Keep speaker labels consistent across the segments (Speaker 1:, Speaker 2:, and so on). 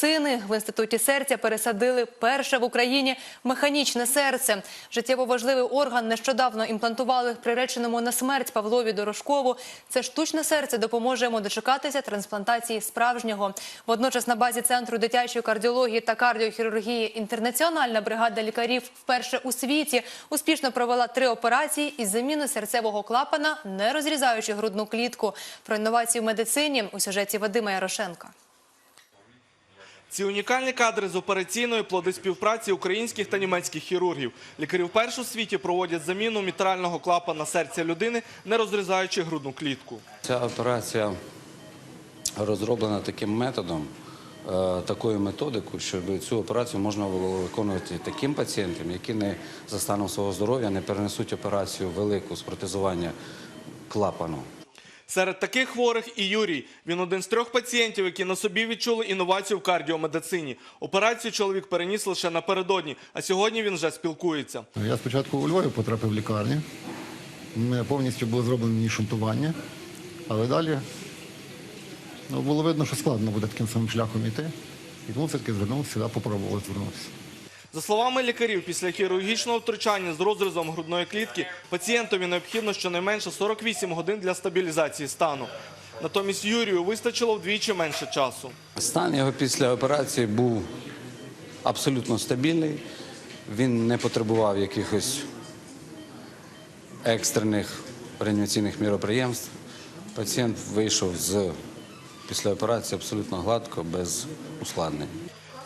Speaker 1: Сини в інституті серця пересадили перше в Україні механічне серце. Життєво важливий орган нещодавно імплантували приреченому на смерть Павлові Дорошкову. Це штучне серце допоможе йому дочекатися трансплантації справжнього. Водночас на базі центру дитячої кардіології та кардіохірургії інтернаціональна бригада лікарів вперше у світі успішно провела три операції із заміни серцевого клапана, не розрізаючи грудну клітку. Про інновації в медицині у сюжеті Вадима Ярошенка.
Speaker 2: Ці унікальні кадри з операційної плоди співпраці українських та німецьких хірургів. Лікарі вперше у світі проводять заміну мітрального клапана серця людини, не розрізаючи грудну клітку.
Speaker 3: Ця операція розроблена таким методом, е, такою методикою, щоб цю операцію можна було виконувати таким пацієнтам, які не за станом свого здоров'я не перенесуть операцію велику з протезування клапану.
Speaker 2: Серед таких хворих і Юрій. Він один з трьох пацієнтів, які на собі відчули інновацію в кардіомедицині. Операцію чоловік переніс лише напередодні, а сьогодні він вже спілкується.
Speaker 4: Я спочатку у Львові потрапив в лікарню. Повністю було зроблено шунтування, але далі ну, було видно, що складно буде таким самим шляхом йти. І тому все-таки звернувся сюди, попробували звернутися.
Speaker 2: За словами лікарів, після хірургічного втручання з розрізом грудної клітки пацієнтові необхідно щонайменше 48 годин для стабілізації стану. Натомість Юрію вистачило вдвічі менше часу.
Speaker 3: Стан його після операції був абсолютно стабільний. Він не потребував якихось екстрених реанімаційних міроприємств. Пацієнт вийшов з після операції абсолютно гладко, без ускладнень.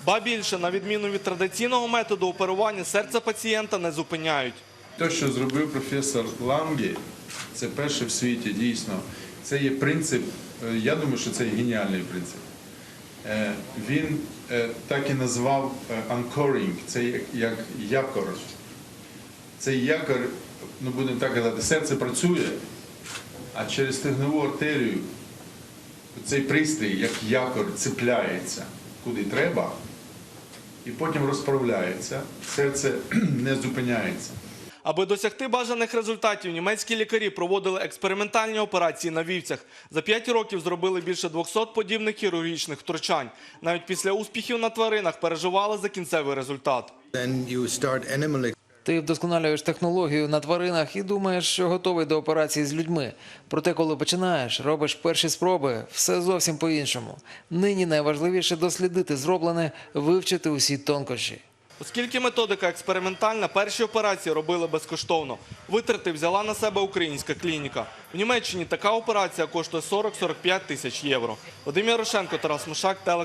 Speaker 2: Ба більше, на відміну від традиційного методу оперування, серце пацієнта не зупиняють.
Speaker 5: Те, що зробив професор Ламбі, це перше в світі дійсно. Це є принцип, е, я думаю, що це геніальний принцип. Е, Він е, так і назвав anchoring, це як якор. Цей якор, ну будемо так казати, серце працює, а через стегнову артерію цей пристрій, як якор, цепляється куди треба, і потім розправляється. Серце не зупиняється.
Speaker 2: Аби досягти бажаних результатів, німецькі лікарі проводили експериментальні операції на вівцях. За 5 років зробили більше 200 подібних хірургічних втручань. Навіть після успіхів на тваринах переживали за кінцевий результат.
Speaker 6: Ти вдосконалюєш технологію на тваринах і думаєш, що готовий до операції з людьми. Проте, коли починаєш, робиш перші спроби, все зовсім по-іншому. Нині найважливіше дослідити зроблене, вивчити усі тонкощі.
Speaker 2: Оскільки методика експериментальна, перші операції робили безкоштовно. Витрати взяла на себе українська клініка. В Німеччині така операція коштує 40-45 тисяч євро. Вадим Ярошенко, Тарас Мишак, теле.